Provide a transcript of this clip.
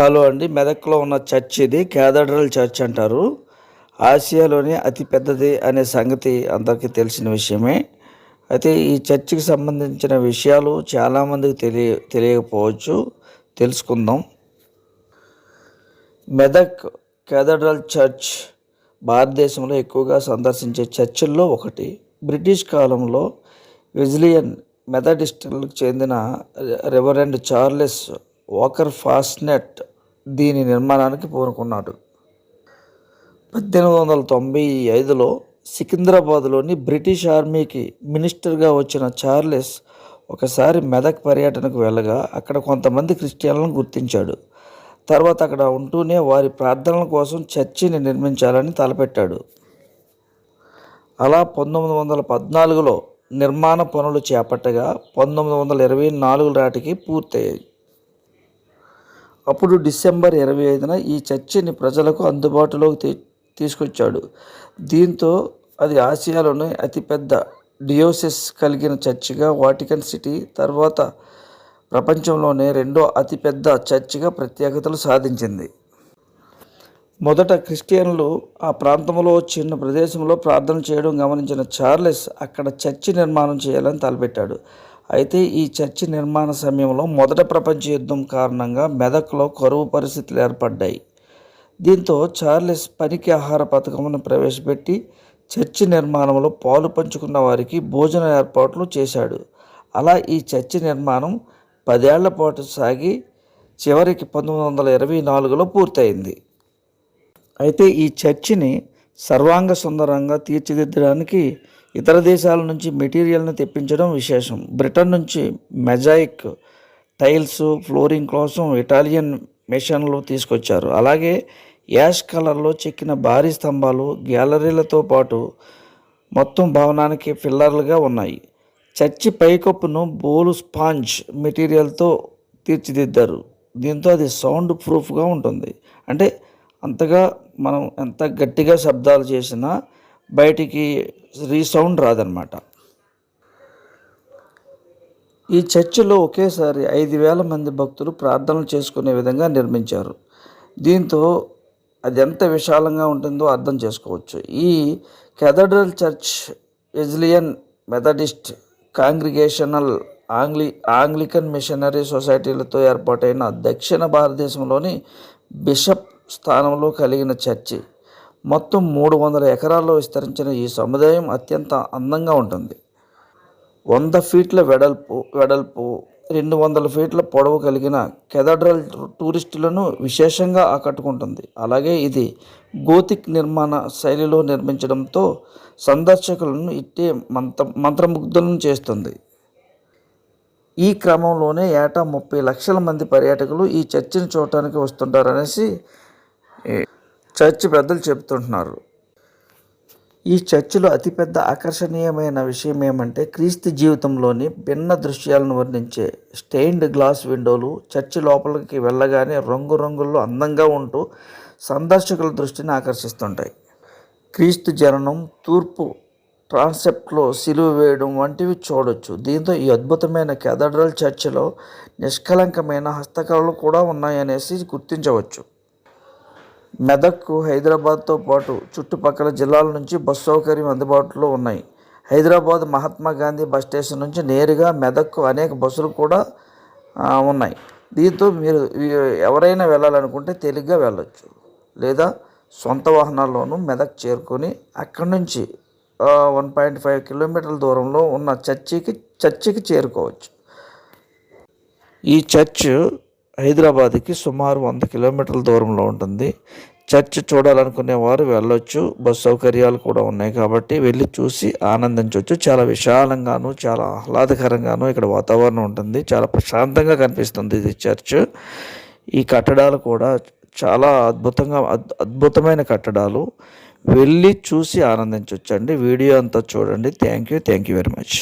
Hello అండి. మెదక్లో ఉన్న చర్చ్ ఇది. క్యాథడ్రల్ చర్చ్ అంటారు. ఆసియాలోనే అతి పెద్దది అనే సంగతి అందరికీ తెలిసిన విషయమే. అయితే ఈ చర్చికి సంబంధించిన విషయాలు చాలామందికి తెలియ తెలియకపోవచ్చు. తెలుసుకుందాం. మెదక్ క్యాథడ్రల్ చర్చ్ భారతదేశంలో ఎక్కువగా సందర్శించే చర్చిల్లో ఒకటి. బ్రిటిష్ కాలంలో విజిలియన్ మెథడిస్టులకు చెందిన రెవరెండ్ చార్లెస్ వాకర్ ఫాస్నెట్ దీని నిర్మాణానికి పూనుకున్నాడు. పద్దెనిమిది వందల తొంభై ఐదులో సికింద్రాబాద్లోని బ్రిటిష్ ఆర్మీకి మినిస్టర్గా వచ్చిన చార్లెస్ ఒకసారి మెదక్ పర్యటనకు వెళ్ళగా అక్కడ కొంతమంది క్రిస్టియన్లను గుర్తించాడు. తర్వాత అక్కడ ఉంటూనే వారి ప్రార్థనల కోసం చర్చిని నిర్మించాలని తలపెట్టాడు. అలా పంతొమ్మిది వందల పద్నాలుగులో నిర్మాణ పనులు చేపట్టగా పంతొమ్మిది వందల ఇరవై నాలుగు నాటికి పూర్తయ్యాయి. అప్పుడు డిసెంబర్ ఇరవై ఐదున ఈ చర్చిని ప్రజలకు అందుబాటులోకి తీ తీసుకొచ్చాడు. దీంతో అది ఆసియాలోనే అతిపెద్ద డియోసిస్ కలిగిన చర్చిగా వాటికన్ సిటీ తర్వాత ప్రపంచంలోనే రెండో అతిపెద్ద చర్చిగా ప్రత్యేకతలు సాధించింది. మొదట క్రిస్టియన్లు ఆ ప్రాంతంలో చిన్న ప్రదేశంలో ప్రార్థన చేయడం గమనించిన చార్లెస్ అక్కడ చర్చి నిర్మాణం చేయాలని తలపెట్టాడు. అయితే ఈ చర్చి నిర్మాణ సమయంలో మొదట ప్రపంచ యుద్ధం కారణంగా మెదక్లో కరువు పరిస్థితులు ఏర్పడ్డాయి. దీంతో చార్లెస్ పనికి ఆహార పథకమును ప్రవేశపెట్టి చర్చి నిర్మాణంలో పాలు పంచుకున్న వారికి భోజన ఏర్పాట్లు చేశాడు. అలా ఈ చర్చి నిర్మాణం పదేళ్ళ పాటు సాగి చివరికి పంతొమ్మిది వందల ఇరవై నాలుగులో పూర్తయింది. అయితే ఈ చర్చిని సర్వాంగ సుందరంగా తీర్చిదిద్దడానికి ఇతర దేశాల నుంచి మెటీరియల్ని తెప్పించడం విశేషం. బ్రిటన్ నుంచి మెజాయిక్ టైల్స్ ఫ్లోరింగ్ కోసం ఇటాలియన్ మిషన్లు తీసుకొచ్చారు. అలాగే యాష్ కలర్లో చెక్కిన భారీ స్తంభాలు గ్యాలరీలతో పాటు మొత్తం భవనానికి ఫిల్లర్లుగా ఉన్నాయి. చర్చి పైకప్పును బోలు స్పాంజ్ మెటీరియల్తో తీర్చిదిద్దారు. దీంతో అది సౌండ్ ప్రూఫ్గా ఉంటుంది. అంటే అంతగా మనం ఎంత గట్టిగా శబ్దాలు చేసినా బయటికి రీసౌండ్ రాదనమాట ఈ చర్చిలో ఒకేసారి ఐదు వేల మంది భక్తులు ప్రార్థనలు చేసుకునే విధంగా నిర్మించారు. దీంతో అది ఎంత విశాలంగా ఉంటుందో అర్థం చేసుకోవచ్చు. ఈ cathedral church Wesleyan Methodist Congregational ఆంగ్లి Anglican missionary సొసైటీలతో ఏర్పాటైన దక్షిణ భారతదేశంలోని బిషప్ స్థానంలో కలిగిన చర్చి. మొత్తం మూడు వందల ఎకరాల్లో విస్తరించిన ఈ సముదాయం అత్యంత అందంగా ఉంటుంది. వంద ఫీట్ల వెడల్పు వెడల్పు రెండు వందల ఫీట్ల పొడవు కలిగిన కెథడ్రల్ టూరిస్టులను విశేషంగా ఆకట్టుకుంటుంది. అలాగే ఇది గోతిక్ నిర్మాణ శైలిలో నిర్మించడంతో సందర్శకులను ఇట్టే మంత్ర మంత్రముగ్ధులను చేస్తుంది. ఈ క్రమంలోనే ఏటా ముప్పై లక్షల మంది పర్యాటకులు ఈ చర్చిని చూడటానికి వస్తుంటారనేసి చర్చి పెద్దలు చెబుతుంటున్నారు. ఈ చర్చిలో అతిపెద్ద ఆకర్షణీయమైన విషయం ఏమంటే క్రీస్తు జీవితంలోని భిన్న దృశ్యాలను వర్ణించే స్టెయిన్డ్ గ్లాస్ విండోలు చర్చి లోపలికి వెళ్ళగానే రంగురంగుల్లో అందంగా ఉంటూ సందర్శకుల దృష్టిని ఆకర్షిస్తుంటాయి. క్రీస్తు జననం తూర్పు ట్రాన్సెప్ట్లో సిలువ వేయడం వంటివి చూడొచ్చు. దీంతో ఈ అద్భుతమైన కెథడ్రల్ చర్చిలో నిష్కలంకమైన హస్తకళలు కూడా ఉన్నాయనేసి గుర్తించవచ్చు. మెదక్ హైదరాబాద్తో పాటు చుట్టుపక్కల జిల్లాల నుంచి బస్ సౌకర్యం అందుబాటులో ఉన్నాయి. హైదరాబాద్ మహాత్మా గాంధీ బస్ స్టేషన్ నుంచి నేరుగా మెదక్కు అనేక బస్సులు కూడా ఉన్నాయి. దీంతో మీరు ఎవరైనా వెళ్ళాలనుకుంటే తేలిగ్గా వెళ్ళొచ్చు. లేదా సొంత వాహనాల్లోనూ మెదక్ చేరుకొని అక్కడి నుంచి వన్ పాయింట్ ఫైవ్ కిలోమీటర్ల దూరంలో ఉన్న చర్చికి చర్చికి చేరుకోవచ్చు. ఈ చర్చ్ హైదరాబాద్కి సుమారు వంద కిలోమీటర్ల దూరంలో ఉంటుంది. చర్చ్ చూడాలనుకునే వారు వెళ్ళొచ్చు. బస్ సౌకర్యాలు కూడా ఉన్నాయి కాబట్టి వెళ్ళి చూసి ఆనందించవచ్చు చాలా విశాలంగాను చాలా ఆహ్లాదకరంగాను ఇక్కడ వాతావరణం ఉంటుంది. చాలా ప్రశాంతంగా కనిపిస్తుంది ఇది చర్చ్. ఈ కట్టడాలు కూడా చాలా అద్భుతంగా అద్భుతమైన కట్టడాలు. వెళ్ళి చూసి ఆనందించవచ్చు అండి వీడియో అంతా చూడండి. Thank you. Thank you very much.